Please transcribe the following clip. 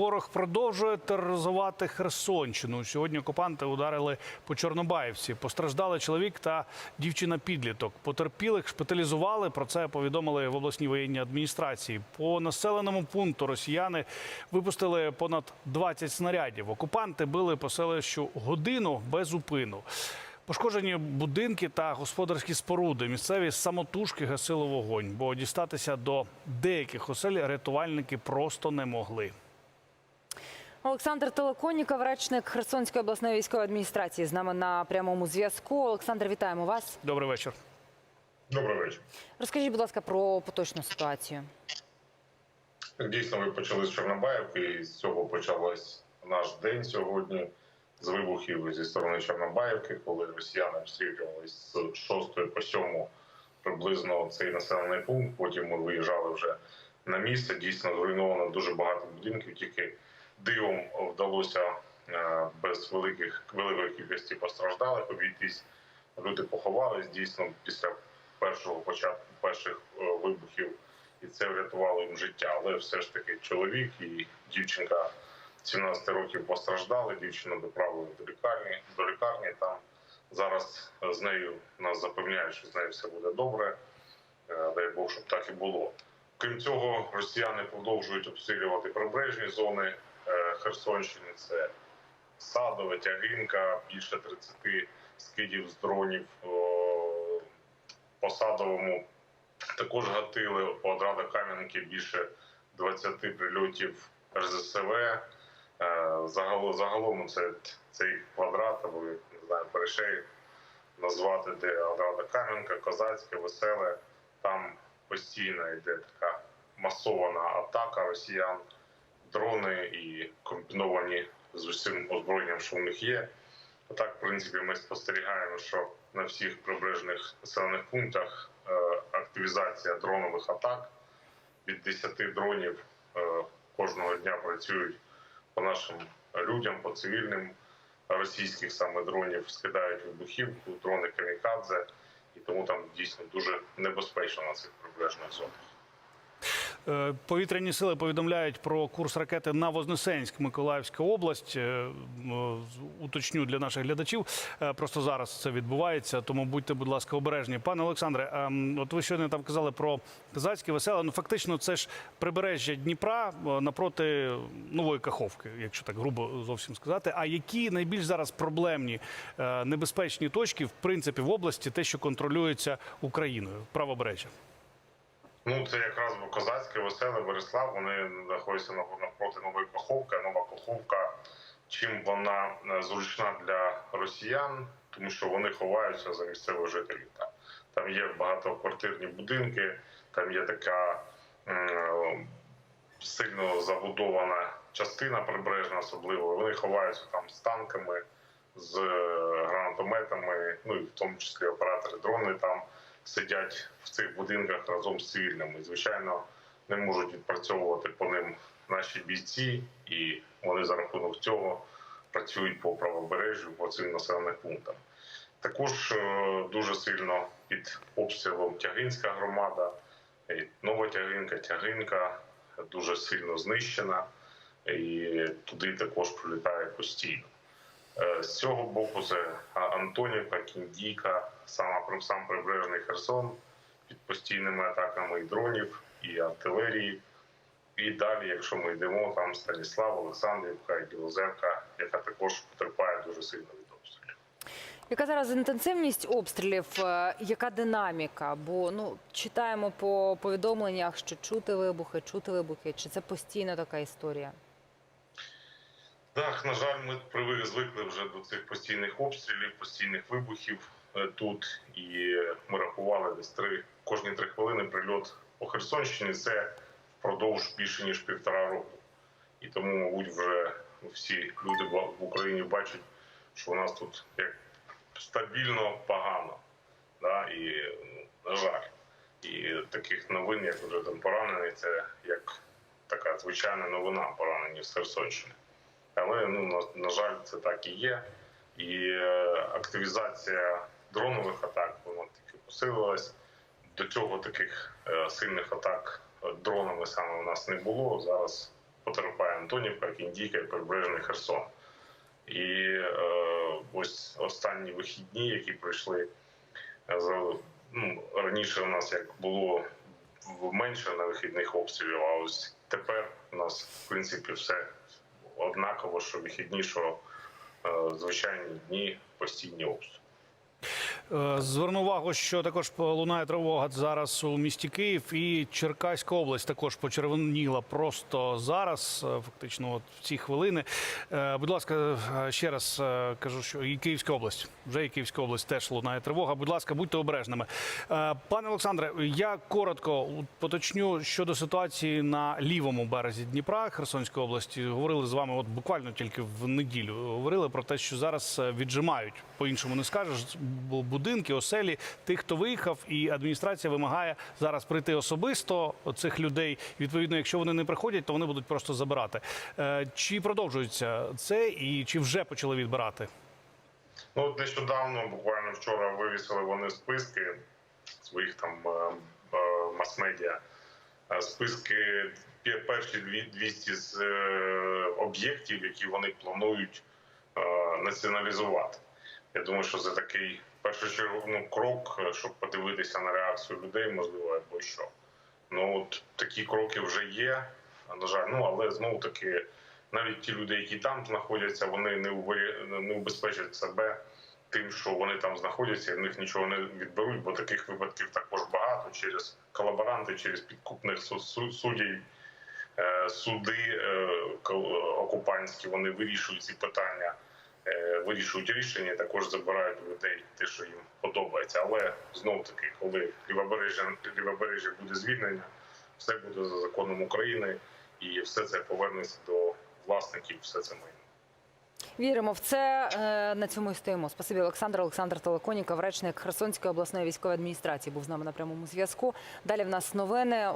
Ворог продовжує тероризувати Херсонщину. Сьогодні окупанти ударили по Чорнобаївці. Постраждали чоловік та дівчина-підліток. Потерпілих шпиталізували. Про це повідомили в обласній воєнній адміністрації. По населеному пункту росіяни випустили понад 20 снарядів. Окупанти били по селищу годину без зупину. Пошкоджені будинки та господарські споруди. Місцеві самотужки гасили вогонь, бо дістатися до деяких осель рятувальники просто не могли. Олександр Телоконіков, речник Херсонської обласної військової адміністрації, з нами на прямому зв'язку. Олександр, вітаємо вас. Добрий вечір. Добрий вечір. Розкажіть, будь ласка, про поточну ситуацію. Дійсно, ви почали з Чорнобаївки, і з цього почалось наш день сьогодні. З вибухів зі сторони Чорнобаївки, коли росіяни обстрілювали з 6 по 7 приблизно цей населений пункт. Потім ми виїжджали вже на місце. Дійсно зруйновано дуже багато будинків. Тільки дивом вдалося е, без великих великої кількості постраждалих обійтись. Люди поховались дійсно після першого початку перших е, вибухів, і це врятувало їм життя. Але все ж таки чоловік і дівчинка 17 років постраждали. Дівчину доправили до лікарні. До лікарні там зараз з нею нас запевняють, що з нею все буде добре. Е, Дай Бог, щоб так і було. Крім цього, росіяни продовжують обстрілювати прибережні зони е, Херсонщини. Це Садове, Тягинка, більше 30 скидів з дронів по Садовому. Також гатили по Одрада Кам'янки більше 20 прильотів РЗСВ. Е, Загалом, загалом це цей квадрат, або не знаю, перешей назвати, де Одрада Кам'янка, Козацьке, Веселе. Там постійно йде така масована атака росіян, дрони і комбіновані з усім озброєнням, що в них є. Так, в принципі, ми спостерігаємо, що на всіх прибережних населених пунктах е, активізація дронових атак від 10 дронів е, кожного дня працюють по нашим людям, по цивільним російських саме дронів скидають вибухівку, дрони камікадзе, і тому там дійсно дуже небезпечно на цих прибережних зонах. Е, Повітряні сили повідомляють про курс ракети на Вознесенськ, Миколаївська область. Е, Уточню для наших глядачів. Е, Просто зараз це відбувається, тому будьте, будь ласка, обережні. Пане Олександре, от ви щойно там казали про Козацьке веселе. Ну фактично, це ж прибережжя Дніпра напроти нової Каховки, якщо так грубо зовсім сказати. А які найбільш зараз проблемні небезпечні точки, в принципі, в області, те, що контролюється Україною, правобережжя? Ну, це якраз Козацьке, Веселе, Борислав. Вони знаходяться нав- навпроти Нової Каховки. Нова Каховка, чим вона е, зручна для росіян, тому що вони ховаються за місцевих жителів. Там, є багатоквартирні будинки, там є така сильно забудована частина прибережна, особливо. Вони ховаються там з танками, з е, гранатометами, ну і в тому числі оператори дрони там сидять в цих будинках разом з цивільними. Звичайно, не можуть відпрацьовувати по ним наші бійці, і вони за рахунок цього працюють по правобережжю, по цим населених пунктам. Також е, дуже сильно під обстрілом Тягинська громада, Нова Тягинка, Тягинка дуже сильно знищена, і туди також прилітає постійно. Е, З цього боку це Антонівка, Кіндійка, сама сам прибережний Херсон під постійними атаками і дронів, і артилерії. І далі, якщо ми йдемо, там Станіслав, Олександрівка і Білозерка, яка також потерпає дуже сильно від обстрілів. Яка зараз інтенсивність обстрілів? е, Яка динаміка? Бо ну читаємо по повідомленнях, що чути вибухи, чути вибухи. Чи це постійно така історія? Так, на жаль, ми звикли вже до цих постійних обстрілів, постійних вибухів е, тут. І ми рахували десь три кожні три хвилини прильот по Херсонщині. Це впродовж більше ніж півтора року. І тому, мабуть, вже всі люди в в Україні бачать, що у нас тут як стабільно погано. Да? І, ну, на жаль, і таких новин, як вже там поранений, це як така звичайна новина поранені з Херсонщини. Але ну на, на жаль, це так і є. І е, активізація дронових атак вона тільки посилилась. До цього таких е, сильних атак е, дронами саме у нас не було. Зараз потерпає Антонівка, Кіндійка і Прибережний Херсон. І е, ось останні вихідні, які пройшли ну, раніше у нас як було менше на вихідних обстрілів, а ось тепер у нас в принципі все однаково, що вихідні, що е, звичайні дні постійні обстріли. Е, Зверну увагу, що також лунає тривога зараз у місті Київ і Черкаська область також почервоніла просто зараз, е, фактично, от в ці хвилини. Е, Будь ласка, ще раз кажу, що і Київська область, вже і Київська область теж лунає тривога. Будь ласка, будьте обережними. Пане Олександре, я коротко поточню щодо ситуації на лівому березі Дніпра Херсонської області. Говорили з вами, от буквально тільки в неділю. Говорили про те, що зараз віджимають по-іншому не скажеш будинки, оселі тих, хто виїхав, і адміністрація вимагає зараз прийти особисто цих людей. Відповідно, якщо вони не приходять, то вони будуть просто забирати. Е, Чи продовжується це, і чи вже почали відбирати? Ну, нещодавно, буквально вчора, вивісили вони списки своїх там е, е, мас-медіа. Списки перші 200 з об'єктів, які вони планують націоналізувати. Я думаю, що це такий першочерговий крок, е, щоб подивитися на реакцію людей, можливо, або що. Ну от такі кроки вже є. На жаль, ну але знову таки, навіть ті люди, які там знаходяться, вони не не убезпечать себе тим, що вони там знаходяться, і в них нічого не відберуть, бо таких випадків також багато через колаборанти, через підкупних су- су- суддів. Е, Суди е, окупантські вони вирішують ці питання, вирішують рішення, також забирають людей те, що їм подобається. Але знов таки, коли лівобережжя, лівобережжя буде звільнення, все буде за законом України, і все це повернеться до власників, все це майно. Віримо в це. Е, На цьому і стоїмо. Спасибі, Олександр. Олександр Толоконіков, речник Херсонської обласної військової адміністрації, був з нами на прямому зв'язку. Далі в нас новини.